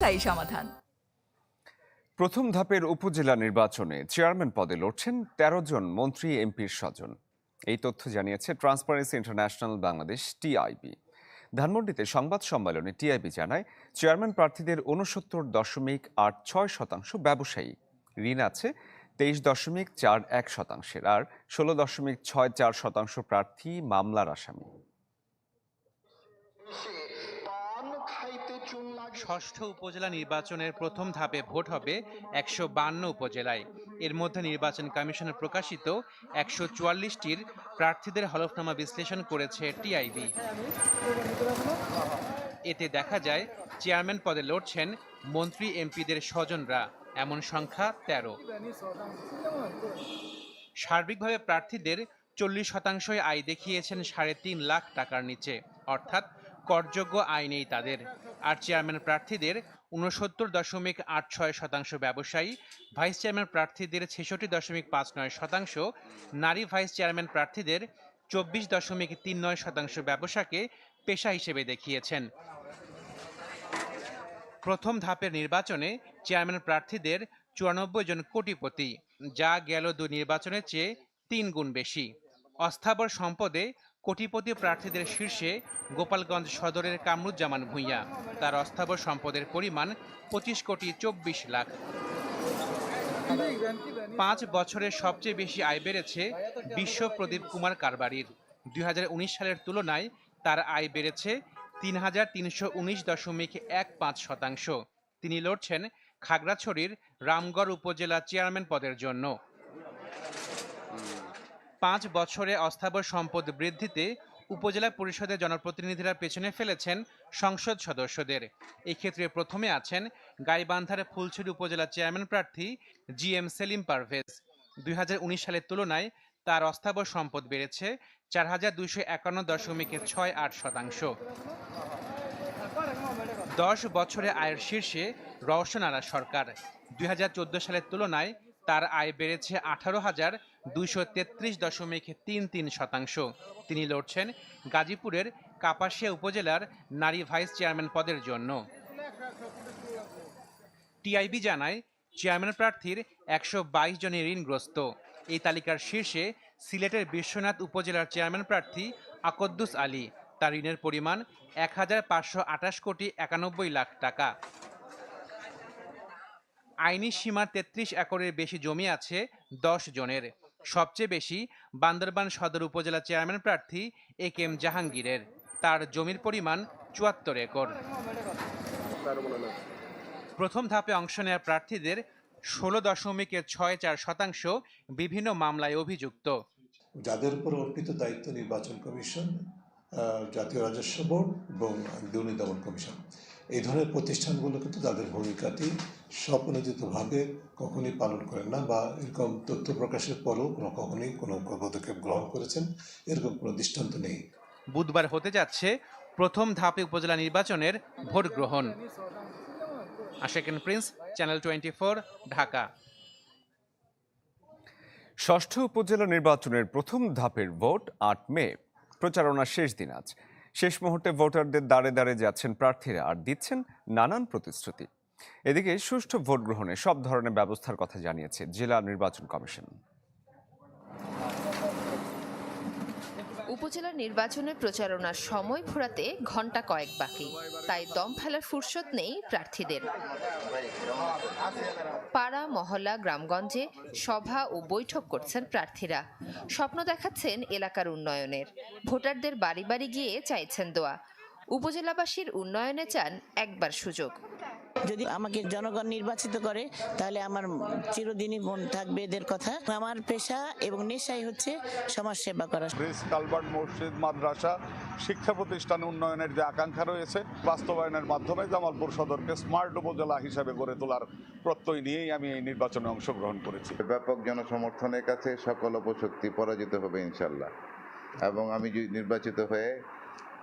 স্থায়ী সমাধান। প্রথম ধাপের উপজেলা নির্বাচনে চেয়ারম্যান পদে লড়ছেন ১৩ জন মন্ত্রী, এমপির স্বজন। এই তথ্য জানিয়েছে ট্রান্সপারেন্সি ইন্টারন্যাশনাল বাংলাদেশ টিআইবি ধানমন্ডিতে সংবাদ সম্মেলনে টিআইবি জানায়, চেয়ারম্যান প্রার্থীদের উনসত্তর দশমিক আট ছয় শতাংশ ব্যবসায়ী। ঋণ আছে তেইশ দশমিক চার এক শতাংশের, আর ষোলো দশমিক ছয় চার শতাংশ প্রার্থী মামলার আসামি। ষষ্ঠ উপজেলা নির্বাচনের প্রথম ধাপে ভোট হবে একশো বান্ন উপজেলায়। এর মধ্যে নির্বাচন কমিশনের প্রকাশিত একশো চুয়াল্লিশটির প্রার্থীদের হলফনামা বিশ্লেষণ করেছে টিআইবি। এতে দেখা যায়, চেয়ারম্যান পদে লড়ছেন মন্ত্রী এমপিদের স্বজনরা। এমন সংখ্যা তেরো। সার্বিকভাবে প্রার্থীদের চল্লিশ শতাংশই আয় দেখিয়েছেন সাড়ে তিন লাখ টাকার নিচে। অর্থাৎ করযোগ্য আয় নেই তাদের। আর চেয়ারম্যান প্রার্থীদের উনসত্তর দশমিক আট ছয় শতাংশ ব্যবসায়ী ভাইস চেয়ারম্যান প্রার্থীদের ছেষট্টি দশমিক পাঁচ নয় শতাংশ, নারী ভাইস চেয়ারম্যান প্রার্থীদের চব্বিশ দশমিক তিন নয় শতাংশ ব্যবসাকে পেশা হিসেবে দেখিয়েছেন। প্রথম ধাপের নির্বাচনে চেয়ারম্যান প্রার্থীদের চুরানব্বই জন কোটিপতি, যা গেল দুই নির্বাচনের চেয়ে তিন গুণ বেশি। অস্থাবর সম্পদে কোটিপতি প্রার্থীদের শীর্ষে গোপালগঞ্জ সদরের কামরুজ্জামান ভূঁইয়া। তার অস্থাবর সম্পদের পরিমাণ পঁচিশ কোটি চব্বিশ লাখ। পাঁচ বছরে সবচেয়ে বেশি আয় বেড়েছে বিশ্ব প্রদীপ কুমার কারবারির। দুই হাজার উনিশ সালের তুলনায় তার আয় বেড়েছে তিন হাজার তিনশো উনিশ দশমিক এক পাঁচ শতাংশ। তিনি লড়ছেন খাগড়াছড়ির রামগড় উপজেলা চেয়ারম্যান পদের জন্য। পাঁচ বছরে অস্থাবর সম্পদ বৃদ্ধিতে উপজেলা পরিষদের জনপ্রতিনিধিরা পেছনে ফেলেছেন সংসদ সদস্যদের। এক্ষেত্রে প্রথমে আছেন গাইবান্ধার ফুলছড়ি উপজেলা চেয়ারম্যান প্রার্থী জি এম সেলিম পারভেজ। দুই হাজার উনিশ সালের তুলনায় তার অস্থাবর সম্পদ বেড়েছে চার হাজার দুইশো একান্ন দশমিক ছয় আট শতাংশ। দশ বছরে আয়ের শীর্ষে রওশন আরা সরকার। দুই হাজার চোদ্দ সালের তুলনায় তার আয় বেড়েছে আঠারো হাজার দুইশো তেত্রিশ দশমিক তিন তিন শতাংশ। তিনি লড়ছেন গাজীপুরের কাপাসিয়া উপজেলার নারী ভাইস চেয়ারম্যান পদের জন্য। টিআইবি জানায়, চেয়ারম্যান প্রার্থীর একশো বাইশ জনের ঋণগ্রস্ত। এই তালিকার শীর্ষে সিলেটের বিশ্বনাথ উপজেলার চেয়ারম্যান প্রার্থী আকদ্দুস আলী। তার ঋণের পরিমাণ এক হাজার পাঁচশো আঠাশ কোটি একানব্বই লাখ টাকা। আইনি সীমার তেত্রিশ একরের বেশি জমি আছে দশ জনের। সবচেয়ে বেশি বান্দরবান সদর উপজেলা চেয়ারম্যান প্রার্থী এ কে এম জাহাঙ্গীরের। তার জমির পরিমাণ চুয়াত্তর একর। প্রথম ধাপে অংশ নেওয়া প্রার্থীদের ষোলো দশমিক ছয় চার শতাংশ বিভিন্ন মামলায় অভিযুক্ত। যাদের উপর অর্পিত দায়িত্ব নির্বাচন কমিশন জাতীয় রাজস্ব বোর্ড এবং দুর্নীতি দমন কমিশন। এই ধরনের প্রতিষ্ঠানগুলো কিন্তু তাদের ভূমিকাটি স্বপ্রণোদিতভাবে কখনই পালন করেন না বা এরকম তথ্য প্রকাশের পরেও কোনো কখনই কোনো পদক্ষেপ গ্রহণ করেছেন এরকম কোনো দৃষ্টান্ত নেই। বুধবার হতে যাচ্ছে প্রথম ধাপে উপজেলা নির্বাচনের ভোট গ্রহণ। Ashekin Prince channel twenty Dhaka. ষষ্ঠ উপজেলা নির্বাচনের প্রথম ধাপের ভোট আট মে প্রচারণার শেষ দিন আজ। শেষ মুহূর্তে ভোটারদের দাঁড়ে দাঁড়ে যাচ্ছেন প্রার্থীরা আর দিচ্ছেন নানান প্রতিশ্রুতি। এদিকে সুষ্ঠু ভোট গ্রহণে সব ধরনের ব্যবস্থার কথা জানিয়েছে জেলা নির্বাচন কমিশন। উপজেলা নির্বাচনের প্রচারণার সময় ফুরাতে ঘণ্টা কয়েক বাকি। তাই দম ফেলার ফুরসত নেই প্রার্থীদের। পাড়া, মহল্লা, গ্রামগঞ্জে সভা ও বৈঠক করছেন প্রার্থীরা। স্বপ্ন দেখাচ্ছেন এলাকার উন্নয়নের। ভোটারদের বাড়ি বাড়ি গিয়ে চাইছেন দোয়া। উপজেলাবাসীর উন্নয়নে চান একবার সুযোগ। যদি আমাকে জনগণ নির্বাচিত করে তাহলে আমার চিরদিনই মন থাকবে এদের কথা। আমার পেশা এবং নেশাই হচ্ছে সমাজ সেবা করা। ব্রিজ কালভার্ট মসজিদ মাদ্রাসা শিক্ষা প্রতিষ্ঠান উন্নয়নের যে আকাঙ্ক্ষা রয়েছে বাস্তবায়নের মাধ্যমে জামালপুর সদরকে স্মার্ট উপজেলা হিসাবে গড়ে তোলার প্রত্যয় নিয়েই আমি এই নির্বাচনে অংশগ্রহণ করেছি। ব্যাপক জনসমর্থনের কাছে সকল অপশক্তি পরাজিত হবে ইনশাল্লাহ এবং আমি যদি নির্বাচিত হয়ে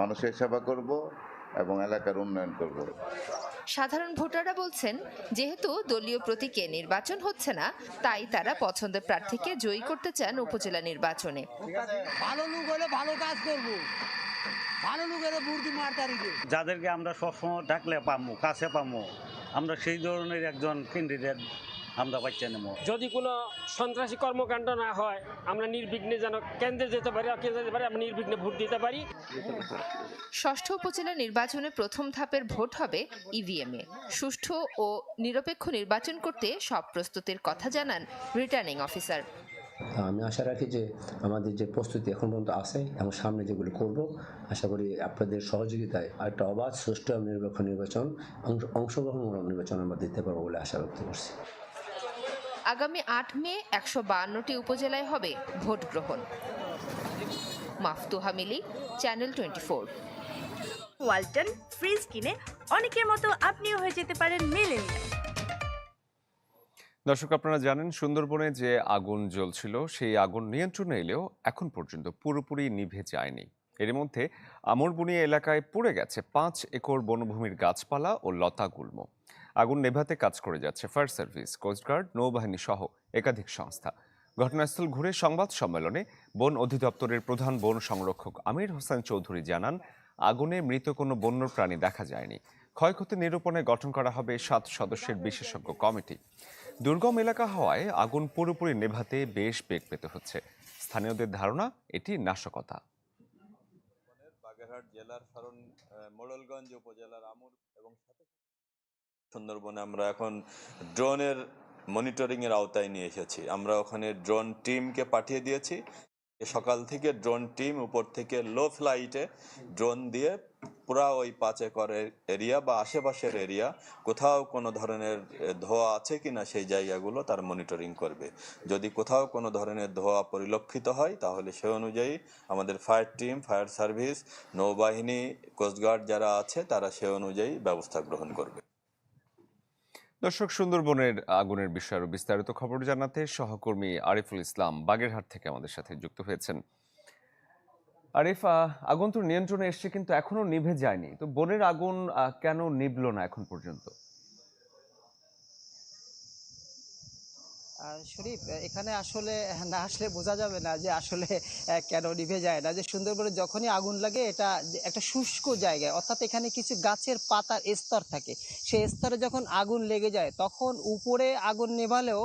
মানুষের সেবা করব এবং এলাকার উন্নয়ন করব। সাধারণ ভোটাররা বলছেন যেহেতু দলীয় প্রতীকে নির্বাচন হচ্ছে না তাই তারা পছন্দের প্রার্থীকে জয়ী করতে চান উপজেলা নির্বাচনে। ভালো লোক হলে ভালো কাজ করব। ভালো লোকের বুদ্ধি মারতারি যাদেরকে আমরা সবসময় ডাকলে পামু কাছে পামু আমরা সেই ধরনের একজন ক্যান্ডিডেট আমরা বাচ্চা নেব। যদি কোনো সন্ত্রাসী কর্মকাণ্ড না হয় আমরা নির্বিঘ্নে যেন কেন্দ্রে যেতে পারি আর কেন্দ্রে যেতে পারি আমরা নির্বিঘ্নে ভোট দিতে পারি। ষষ্ঠ উপজেলা নির্বাচনে প্রথম ধাপের ভোট হবে ইভিএমে সুষ্ঠু ও নিরপেক্ষ নির্বাচন করতে সব প্রস্তুতির কথা জানান রিটার্নিং অফিসার আমি আশা রাখি যে আমাদের যে প্রস্তুতি এখন পর্যন্ত আছে এবং সামনে যেগুলো করব আশা করি আপনাদের সহযোগিতায় একটা অবাধ সুষ্ঠু নিরপেক্ষ নির্বাচন অংশ- অংশগ্রহণমূলক নির্বাচন আমরা দিতে পারব বলে আশা ব্যক্ত করছি। আগামী আট মে একশো বায়ান্নটি উপজেলায় হবে ভোট গ্রহণ। Maftuha Mili channel twenty four Walton fridge কিনে অনেকের মতো আপনিও হয়ে যেতে পারেন মেলেনিয়া দর্শক আপনারা জানেন সুন্দরবনে যে আগুন জ্বলছিল সেই আগুন নিয়ন্ত্রণে এলেও এখন পর্যন্ত পুরোপুরি নিভে যায়নি। এর মধ্যে আমরবুনিয়া এলাকায় পুড়ে গেছে পাঁচ একর বনভূমির গাছপালা ও লতা গুল্ম। আগুন নেভাতে কাজ করে যাচ্ছে ফায়ার সার্ভিস কোস্টগার্ড নৌবাহিনী সহ একাধিক সংস্থা। ঘটনাস্থল ঘুরে সংবাদ সম্মেলনে বন অধিদপ্তরের প্রধান বন সংরক্ষক আমির হোসেন চৌধুরী জানান, আগুনে মৃত কোনো বন্য প্রাণী দেখা যায়নি। ক্ষয়ক্ষতি নিরূপণে গঠন করা হবে সাত সদস্যের বিশেষজ্ঞ কমিটি। দুর্গম এলাকা হওয়ায় আগুন পুরোপুরি নেভাতে বেশ বেগ পেতে হচ্ছে। স্থানীয়দের ধারণা, এটি নাশকতা। বাগেরহাট জেলার শরণ মোড়লগঞ্জ উপজেলার আমুর এবং সুন্দরবনে আমরা এখন ড্রোনের মনিটরিং এর আওতায় নিয়ে এসেছি। আমরা ওখানে ড্রোন টিমকে পাঠিয়ে দিয়েছি। সকাল থেকে ড্রোন টিম উপর থেকে লো ফ্লাইটে ড্রোন দিয়ে পুরা ওই পাঁচ একর এরিয়া বা আশেপাশের এরিয়া, কোথাও কোনো ধরনের ধোঁয়া আছে কিনা সেই জায়গাগুলো তার মনিটরিং করবে। যদি কোথাও কোনো ধরনের ধোঁয়া পরিলক্ষিত হয়, তাহলে সে অনুযায়ী আমাদের ফায়ার টিম, ফায়ার সার্ভিস, নৌবাহিনী, কোস্টগার্ড যারা আছে, তারা সে অনুযায়ী ব্যবস্থা গ্রহণ করবে। দর্শক, সুন্দরবনের আগুনের বিষয়ে আরও বিস্তারিত খবর জানাতে সহকর্মী আরিফুল ইসলাম বাগেরহাট থেকে আমাদের সাথে যুক্ত হয়েছেন। আরিফ আগুন তো নিয়ন্ত্রণে এসছে কিন্তু এখনও নিভে যায়নি। তো বনের আগুন কেন নিভল না এখন পর্যন্ত? শরীফ এখানে আসলে না আসলে বোঝা যাবে না যে আসলে কেন নিভে যায় না। যে সুন্দরবনে যখনই আগুন লাগে, এটা একটা শুষ্ক জায়গায়, অর্থাৎ এখানে কিছু গাছের পাতার স্তর থাকে। সেই স্তরে যখন আগুন লেগে যায়, তখন উপরে আগুন নেভালেও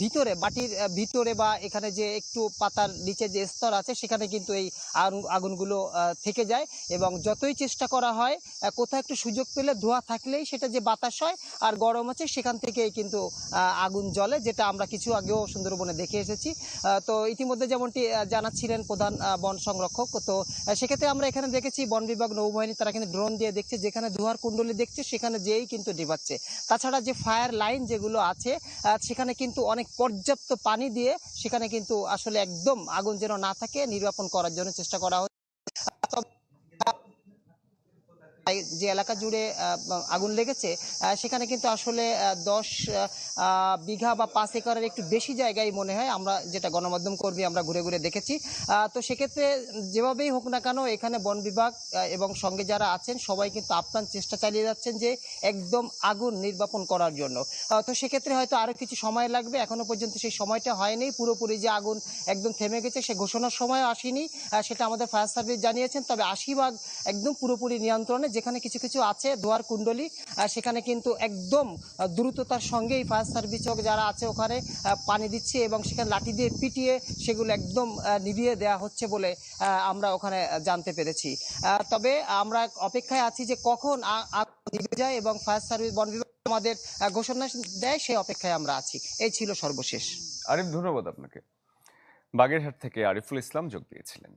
ভিতরে মাটির ভিতরে বা এখানে যে একটু পাতার নিচে যে স্তর আছে, সেখানে কিন্তু এই আগুন- আগুনগুলো থেকে যায়। এবং যতই চেষ্টা করা হয় কোথাও একটু সুযোগ পেলে ধোঁয়া থাকলেই সেটা যে বাতাস হয় আর গরম আছে, সেখান থেকেই কিন্তু আগুন জ্বলে। যেটা আমরা কিছু আগেও সুন্দরবনে দেখে এসেছি। তো ইতিমধ্যে যেমনটি জানাচ্ছিলেন প্রধান বন সংরক্ষক, তো সেক্ষেত্রে আমরা এখানে দেখেছি বন বিভাগ নৌবাহিনী, তারা কিন্তু ড্রোন দিয়ে দেখছে, যেখানে ধোঁয়ার কুণ্ডলি দেখছে, সেখানে যেই কিন্তু ডিবাচ্ছে তাছাড়া যে ফায়ার লাইন যেগুলো আছে সেখানে কিন্তু অনেক পর্যাপ্ত পানি দিয়ে সেখানে কিন্তু আসলে একদম আগুন যেন না থাকে, নির্বাপন করার জন্য চেষ্টা করা হচ্ছে। যে এলাকা জুড়ে আগুন লেগেছে সেখানে কিন্তু আসলে দশ বিঘা বা পাঁচ একরের একটু বেশি জায়গায় মনে হয় আমরা যেটা গণমাধ্যম কর্মী আমরা ঘুরে ঘুরে দেখেছি। তো সেক্ষেত্রে যেভাবেই হোক না কেন এখানে বন বিভাগ এবং সঙ্গে যারা আছেন সবাই কিন্তু আপ্রাণ চেষ্টা চালিয়ে যাচ্ছেন যে একদম আগুন নির্বাপন করার জন্য। তো সেক্ষেত্রে হয়তো আরও কিছু সময় লাগবে এখনও পর্যন্ত সেই সময়টা হয়নি। পুরোপুরি যে আগুন একদম থেমে গেছে, সে ঘোষণার সময় আসেনি সেটা আমাদের ফায়ার সার্ভিস জানিয়েছেন, তবে আশি ভাগ একদম পুরোপুরি নিয়ন্ত্রণে যেখানে কিছু কিছু আছে ধোয়ার কুণ্ডলি সেখানে কিন্তু একদম দ্রুততার সঙ্গেই ফায়ার সার্ভিস হোক যারা আছে ওখানে পানি দিচ্ছে এবং সেখানে লাঠি দিয়ে পিটিয়ে সেগুলো একদম নিভিয়ে দেওয়া হচ্ছে বলে আমরা ওখানে জানতে পেরেছি। তবে আমরা অপেক্ষায় আছি যে কখন নিভে যায় এবং ফায়ার সার্ভিস বন বিভাগ আমাদের ঘোষণা দেয় সেই অপেক্ষায় আমরা আছি। এই ছিল সর্বশেষ। আরিফ, ধন্যবাদ আপনাকে। বাগেরহাট থেকে আরিফুল ইসলাম যোগ দিয়েছিলেন।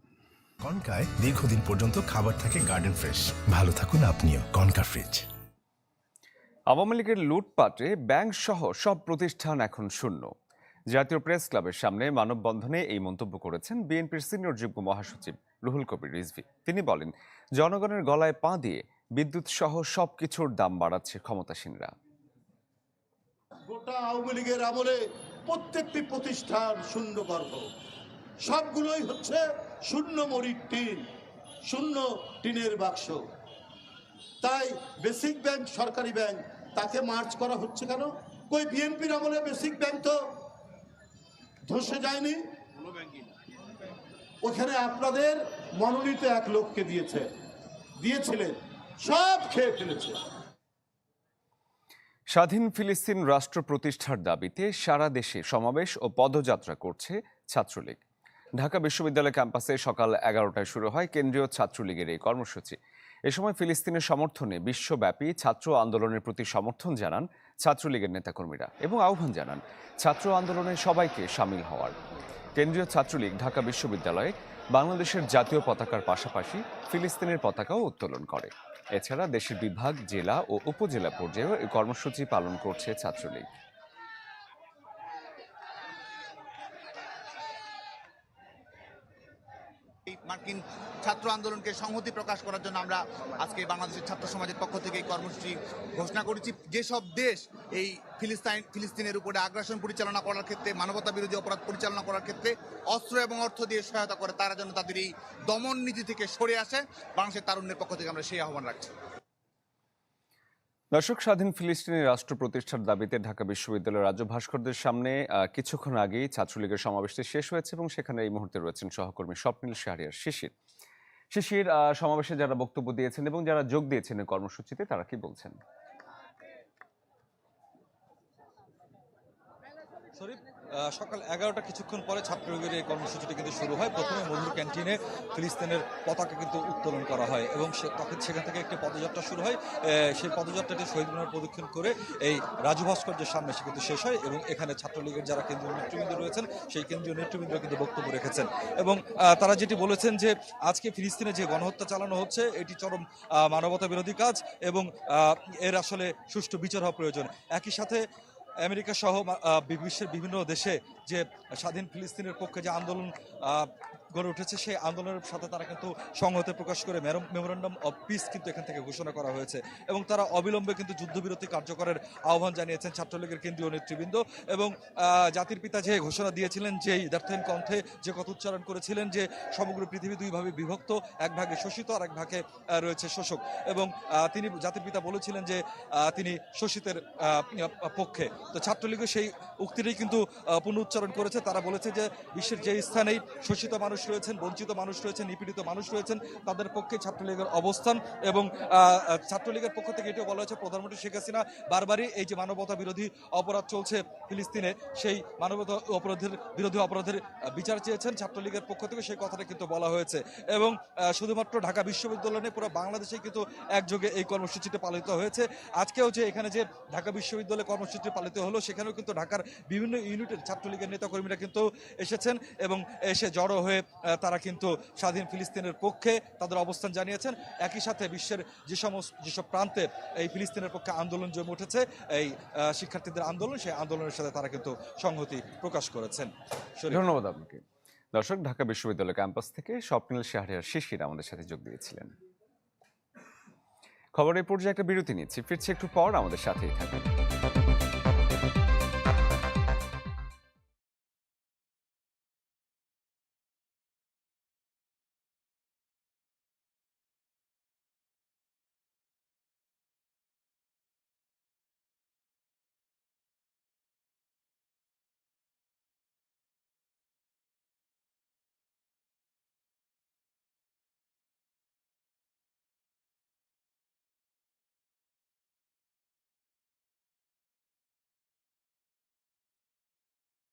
কনকায় দীর্ঘদিন পর্যন্ত খাবার থাকে গার্ডেন ফ্রেশ ভালো থাকুন আপনিও কনকা ফ্রিজ আওয়ামী লীগের লুটপাটে ব্যাংক সহ সব প্রতিষ্ঠান এখন শূন্য। জাতীয় প্রেস ক্লাবের সামনে মানববন্ধনে এই মন্তব্য করেছেন বিএনপির সিনিয়র যুগ্ম মহাসচিব রুহুল কবির রিজভি। তিনি বলেন জনগণের গলায় পা দিয়ে বিদ্যুৎ সহ সবকিছুর দাম বাড়াচ্ছে ক্ষমতাসীনরা। গোটা আওয়ামী লীগের আমলে প্রত্যেকটি প্রতিষ্ঠান শূন্য গর্ভ সবগুলোই হচ্ছে শূন্য মরিক টিন, শূন্য টিনের বাক্স। তাই বেসিক ব্যাংক, সরকারি ব্যাংক, তাকে মার্চ করা হচ্ছে কেন? কই বিএনপির আমলে বেসিক ব্যাংক তো ধসে যায়নি? ওখানে আপনাদের মনোনীত এক লোককে দিয়েছে, দিয়েছিলেন, সব খেয়ে ফেলেছে। স্বাধীন ফিলিস্তিন রাষ্ট্র প্রতিষ্ঠার দাবিতে সারা দেশে সমাবেশ ও পদযাত্রা করছে ছাত্রলীগ। ঢাকা বিশ্ববিদ্যালয় ক্যাম্পাসে সকাল এগারোটায় শুরু হয় কেন্দ্রীয় ছাত্রলীগের এই কর্মসূচি। এ সময় ফিলিস্তিনের সমর্থনে বিশ্বব্যাপী ছাত্র আন্দোলনের প্রতি সমর্থন জানান ছাত্রলীগের নেতাকর্মীরা এবং আহ্বান জানান ছাত্র আন্দোলনে সবাইকে সামিল হওয়ার। কেন্দ্রীয় ছাত্রলীগ ঢাকা বিশ্ববিদ্যালয়ে বাংলাদেশের জাতীয় পতাকার পাশাপাশি ফিলিস্তিনের পতাকাও উত্তোলন করে। এছাড়া দেশের বিভাগ, জেলা ও উপজেলা পর্যায়েও এই কর্মসূচি পালন করছে ছাত্রলীগ। ছাত্র আন্দোলনকে সংহতি প্রকাশ করার জন্য আমরা আজকে বাংলাদেশের ছাত্র সমাজের পক্ষ থেকে এই কর্মসূচি ঘোষণা করেছি। যেসব দেশ এই ফিলিস্তাইন, ফিলিস্তিনের উপরে আগ্রাসন পরিচালনা করার ক্ষেত্রে মানবতা বিরোধী অপরাধ পরিচালনা করার ক্ষেত্রে অস্ত্র এবং অর্থ দিয়ে সহায়তা করে, তারা যেন তাদের এই দমন নীতি থেকে সরে আসে। বাংলাদেশের তারুণ্যের পক্ষ থেকে আমরা সেই আহ্বান রাখছি। দর্শক, স্বাধীন ফিলিস্তিনি রাষ্ট্র প্রতিষ্ঠার দাবিতে ঢাকা বিশ্ববিদ্যালয়ের রাজ্য ভাস্করদের সামনে কিছুক্ষণ আগেই ছাত্রলীগের সমাবেশটি শেষ হয়েছে এবং সেখানে এই মুহূর্তে রয়েছেন সহকর্মী স্বপ্নীল শাহরিয়ার শিশির। শিশির সমাবেশে যারা বক্তব্য দিয়েছেন এবং যারা যোগ দিয়েছেন কর্মসূচিতে, তারা কি বলছেন? সকাল এগারোটা কিছুক্ষণ পরে ছাত্রলীগের এই কর্মসূচিটি কিন্তু শুরু হয়। প্রথমে মধুর ক্যান্টিনে ফিলিস্তিনের পতাকা কিন্তু উত্তোলন করা হয় এবং সে তখন সেখান থেকে একটি পদযাত্রা শুরু হয়। সেই পদযাত্রাটি শহীদ মিনার প্রদক্ষিণ করে এই রাজু ভাস্কর্যের সামনে সে কিন্তু শেষ হয় এবং এখানে ছাত্রলীগের যারা কেন্দ্রীয় নেতৃবৃন্দ রয়েছেন, সেই কেন্দ্রীয় নেতৃবৃন্দ কিন্তু বক্তব্য রেখেছেন। এবং তারা যেটি বলেছেন যে আজকে ফিলিস্তিনে যে গণহত্যা চালানো হচ্ছে, এটি চরম মানবতা বিরোধী কাজ এবং এর আসলে সুষ্ঠু বিচার হওয়া প্রয়োজন। একই সাথে আমেরিকা সহ বিশ্বের বিভিন্ন দেশে যে স্বাধীন ফিলিস্তিনের পক্ষে যে আন্দোলন গড়ে উঠেছে সেই আন্দোলনের সাথে তারা কিন্তু সংহতি প্রকাশ করে মেমোরেন্ডাম অফ পিস কিন্তু এখান থেকে ঘোষণা করা হয়েছে। এবং তারা অবিলম্বে কিন্তু যুদ্ধবিরতি কার্যকরের আহ্বান জানিয়েছেন ছাত্রলীগের কেন্দ্রীয় নেতৃবৃন্দ। এবং জাতির পিতা যে ঘোষণা দিয়েছিলেন যে দ্বার্থহীন কণ্ঠে যে কথা উচ্চারণ করেছিলেন যে সমগ্র পৃথিবী দুইভাবে বিভক্ত এক ভাগে শোষিত আর এক ভাগে রয়েছে শোষক। এবং তিনি জাতির পিতা বলেছিলেন যে তিনি শোষিতের পক্ষে। তো ছাত্রলীগও সেই উক্তিটাই কিন্তু আহ, পুনরুচ্চারণ করেছে। তারা বলেছে যে বিশ্বের যে স্থানেই শোষিত মানুষ রয়েছেন, বঞ্চিত মানুষ রয়েছেন, নিপীড়িত মানুষ রয়েছেন, তাদের পক্ষে ছাত্রলীগের অবস্থান এবং ছাত্রলীগের পক্ষ থেকে এটাও বলা হয়েছে, প্রধানমন্ত্রী শেখ হাসিনা বারবারই এই যে মানবতা বিরোধী অপরাধ চলছে ফিলিস্তিনে, সেই মানবতা অপরাধের, বিরোধী অপরাধের বিচার চেয়েছেন ছাত্রলীগের পক্ষ থেকে, সেই কথাটা কিন্তু বলা হয়েছে এবং শুধুমাত্র ঢাকা বিশ্ববিদ্যালয় নিয়ে, পুরো বাংলাদেশে কিন্তু একযোগে এই কর্মসূচিটি পালিত হয়েছে। আজকেও যে এখানে যে ঢাকা বিশ্ববিদ্যালয় কর্মসূচি পালিত হলো, সেখানেও কিন্তু ঢাকার বিভিন্ন ইউনিটের ছাত্রলীগের নেতাকর্মীরা কিন্তু এসেছেন এবং এসে জড়ো হয়ে তারা কিন্তু স্বাধীন ফিলিস্তিনের পক্ষে তাদের অবস্থান জানিয়েছেন। একই সাথে বিশ্বের যে সমস্ত যেসব প্রান্তে এই ফিলিস্তিনের পক্ষে আন্দোলন জমে উঠেছে, এই শিক্ষার্থীদের আন্দোলন, সেই আন্দোলনের সাথে তারা কিন্তু সংহতি প্রকাশ করেছেন। ধন্যবাদ আপনাকে। দর্শক, ঢাকা বিশ্ববিদ্যালয় ক্যাম্পাস থেকে স্বপ্নিল শাহরিয়ার শিশির আমাদের সাথে যোগ দিয়েছিলেন। খবরের পর্যায়ে একটা বিরতি নিচ্ছি। ফিরছি একটু পর, আমাদের সাথেই থাকুন।